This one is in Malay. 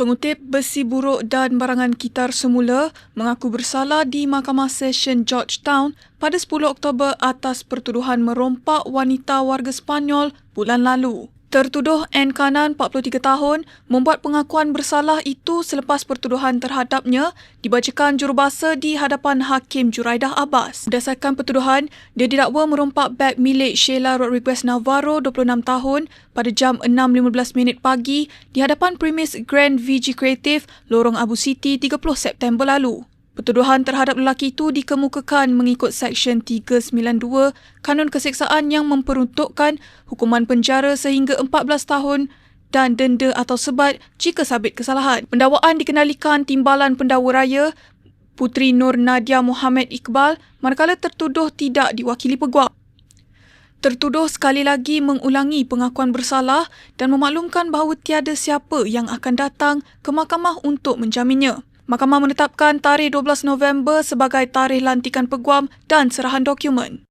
Pengutip besi buruk dan barangan kitar semula mengaku bersalah di Mahkamah Session Georgetown pada 10 Oktober atas pertuduhan merompak wanita warga Sepanyol bulan lalu. Tertuduh N. Kanan, 43 tahun, membuat pengakuan bersalah itu selepas pertuduhan terhadapnya dibacakan jurubahasa di hadapan Hakim Juraidah Abbas. Berdasarkan pertuduhan, dia didakwa merompak beg milik Sheila Rodriguez Navarro, 26 tahun, pada jam 6.15 minit pagi di hadapan premis Grand VG Creative, Lorong Abu Siti, 30 September lalu. Pertuduhan terhadap lelaki itu dikemukakan mengikut Seksyen 392 Kanun Keseksaan yang memperuntukkan hukuman penjara sehingga 14 tahun dan denda atau sebat jika sabit kesalahan. Pendakwaan dikenalikan Timbalan Pendakwa Raya Puteri Nur Nadia Muhammad Iqbal manakala tertuduh tidak diwakili peguam. Tertuduh sekali lagi mengulangi pengakuan bersalah dan memaklumkan bahawa tiada siapa yang akan datang ke mahkamah untuk menjaminnya. Mahkamah menetapkan tarikh 12 November sebagai tarikh lantikan peguam dan serahan dokumen.